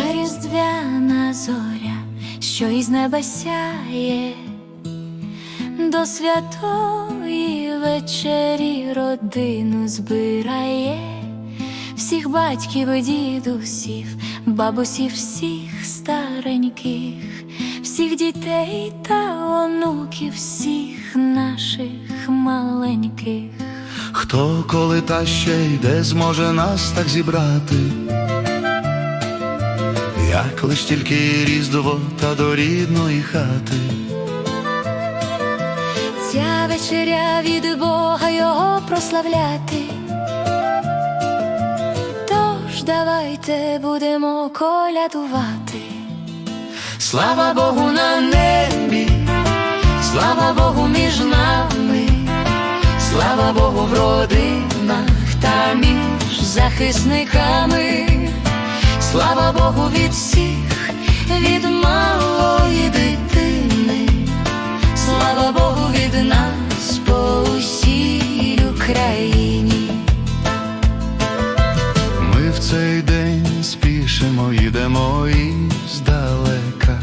весняна зоря, що із неба сяє, до святої вечері родину збирає, всіх батьків і дідусів, бабусів, всіх стареньких, всіх дітей та онуків, всіх наших маленьких. Хто коли та ще йде, зможе нас так зібрати, як лиш тільки різдво та до рідної хати. Ця вечеря від Бога його прославляти. Тож давайте будемо колядувати. Слава Богу на небі, слава Богу між нами, слава Богу в родинах та між захисниками, слава Богу від всіх, від малої дитини, слава Богу від нас по усій Україні. Ми в цей день спішимо, їдемо іздалека.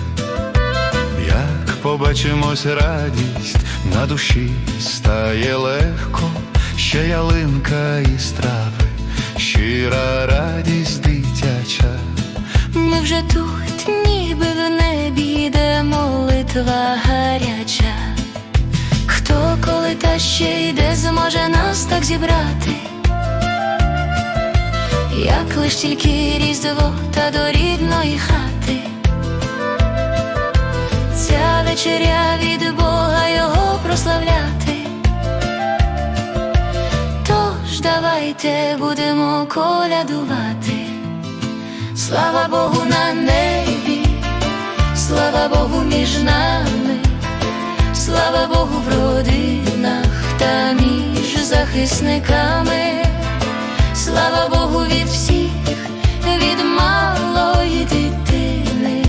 Як побачимось радість на душі стає легко, ще ялинка і страви, щира радість. Вже тут, ніби в небі йде молитва гаряча. Хто коли та ще йде, зможе нас так зібрати, як лиш тільки різдво та до рідної хати. Ця вечеря від Бога його прославляти. Тож давайте будемо колядувати. Слава Богу на небі, слава Богу між нами, слава Богу в родинах та між захисниками, слава Богу від всіх, від малої дитини,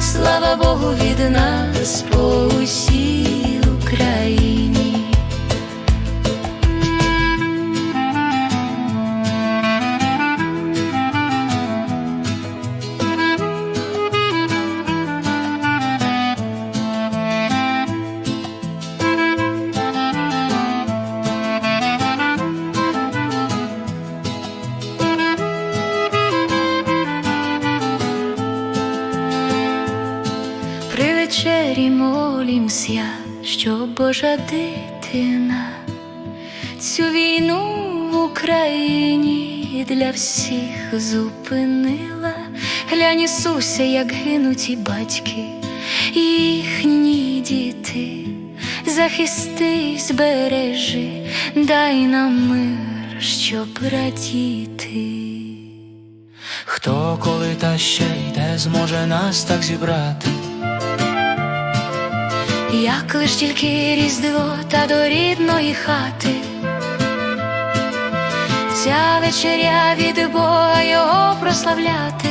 слава Богу від нас вечері молімся, щоб Божа дитина цю війну в Україні для всіх зупинила. Глянь, Ісуся, як гинуть і батьки, і їхні діти. Захисти, збережи, дай нам мир, щоб радіти. Хто коли та ще йде, зможе нас так зібрати. Як лиш тільки різдво та до рідної хати, ця вечеря від Бога його прославляти.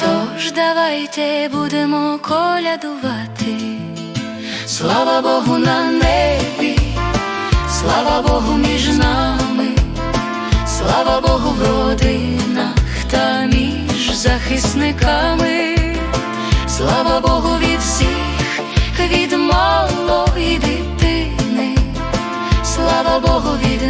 Тож давайте будемо колядувати. Слава Богу на небі, слава Богу між нами, слава Богу в родинах та між захисниками. Слава Богу слава Богу від